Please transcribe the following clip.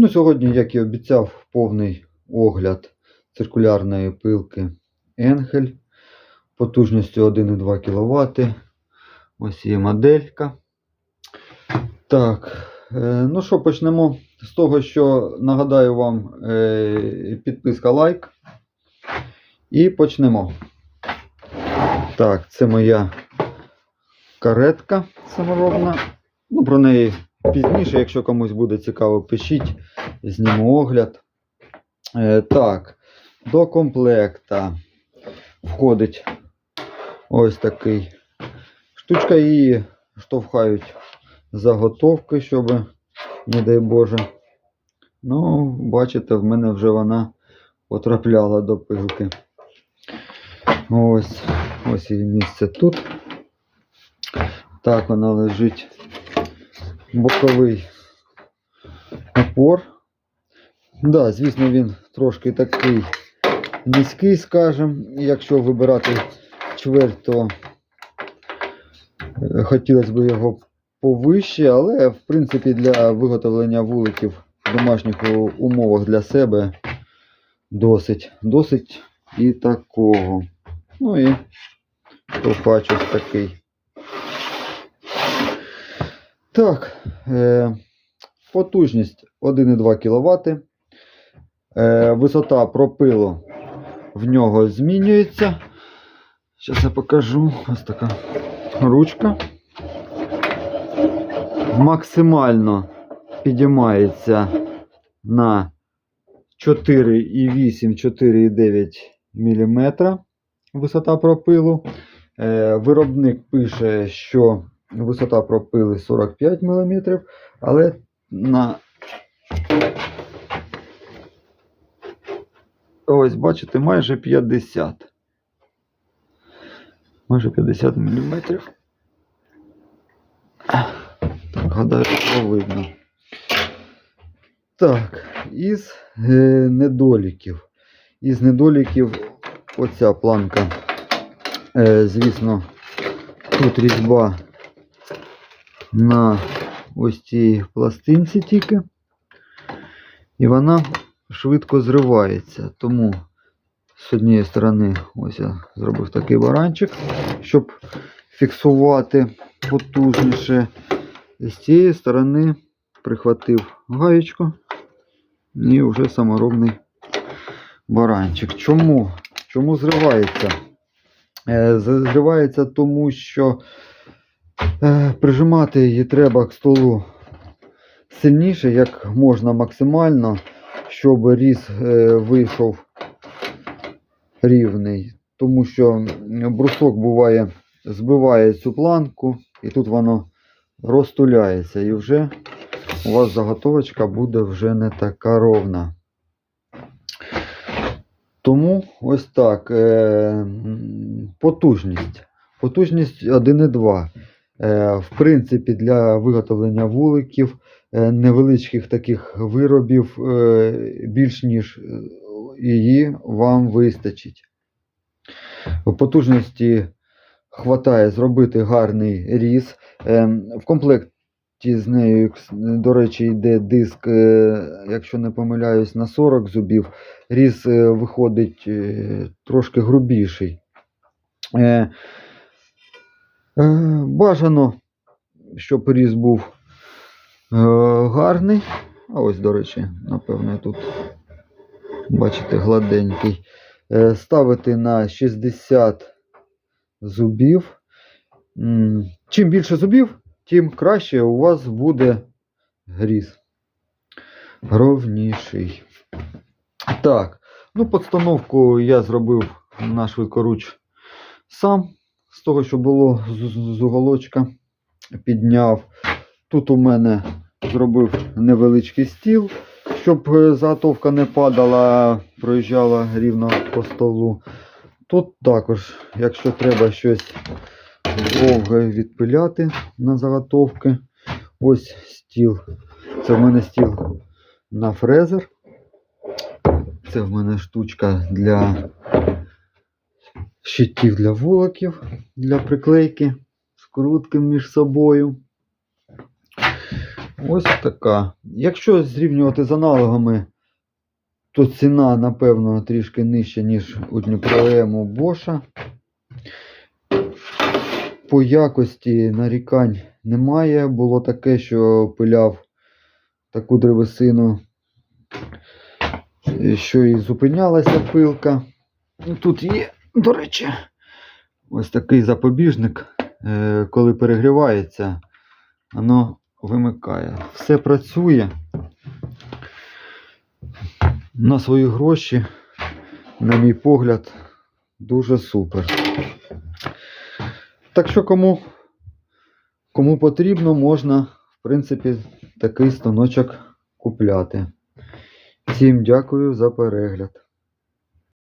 Ну, сьогодні, як і обіцяв, повний огляд циркулярної пилки Енхель потужністю 1,2 кВт. Ось є моделька. Так, е, ну що, почнемо з того, що нагадаю вам е, підписка лайк. І почнемо. Так, це моя каретка саморобна. Ну, про неї пізніше, якщо комусь буде цікаво, пишіть, зніму огляд. Е, так, до комплекта входить ось такий штучка, її штовхають заготовки, щоб, не дай Боже. Ну, бачите, в мене вже вона потрапляла до пилки. Ось, ось її місце тут. Так, вона лежить боковий опор. Да, звісно, він трошки такий низький, скажем. Якщо вибирати чверть, то е, хотілося б його повище, але в принципі для виготовлення вуликів в домашніх умовах для себе досить. Досить і такого. Ну і товхач ось такий. Так, е, потужність 1,2 кВт. Е, висота пропилу в нього змінюється. Зараз я покажу. Ось така ручка. Максимально підіймається на 4,8-4,9 мм висота пропилу. Е, Виробник пише, що висота пропили 45 мм, але на ось бачите, майже 50. Майже 50 мм. Так, гадаю, що видно. Так, із е, недоліків. Із недоліків оця планка. Е, звісно, тут різьба на ось цій пластинці тільки. І вона швидко зривається. Тому з однієї сторони ось я зробив такий баранчик, щоб фіксувати потужніше. І з цієї сторони прихватив гаєчку і вже саморобний баранчик. Чому? Чому зривається? Е, Зривається тому, що прижимати її треба к столу сильніше, як можна максимально, щоб різ е, вийшов рівний. Тому що брусок буває, збиває цю планку, і тут воно розтуляється. І вже у вас заготовочка буде вже не така ровна. Тому ось так. Е, потужність. Потужність 1,2. Е, в принципі, для виготовлення вуликів, е, невеличких таких виробів, е, більш ніж її вам вистачить. Потужності хватає зробити гарний різ. В комплекті з нею, до речі, йде диск, якщо не помиляюсь, на 40 зубів. Різ виходить трошки грубіший. Е, Бажано, щоб різ був е, гарний. А ось, до речі, напевно, тут, бачите, гладенький. Е, Ставити на 60 зубів. Чим більше зубів, тим краще у вас буде гріз. Ровніший. Так, ну подстановку я зробив на швидкоруч сам. З того, що було з, з- уголочка, підняв. Тут у мене зробив невеличкий стіл, щоб е, заготовка не падала, проїжджала рівно по столу. Тут також, якщо треба щось довге відпиляти на заготовки. Ось стіл. Це в мене стіл на фрезер. Це в мене штучка для щитів для вуликів, для приклейки, скрутки між собою. Ось така. Якщо зрівнювати з аналогами, то ціна, напевно, трішки нижча, ніж у Дніпроему Боша. По якості нарікань немає. Було таке, що пиляв таку древесину, що і зупинялася пилка. Тут є, до речі, ось такий запобіжник, е, коли перегрівається, воно вимикає. Все працює. На свої гроші, на мій погляд, дуже супер. Так що кому, кому потрібно, можна, в принципі, такий станочок купляти. Всім дякую за перегляд.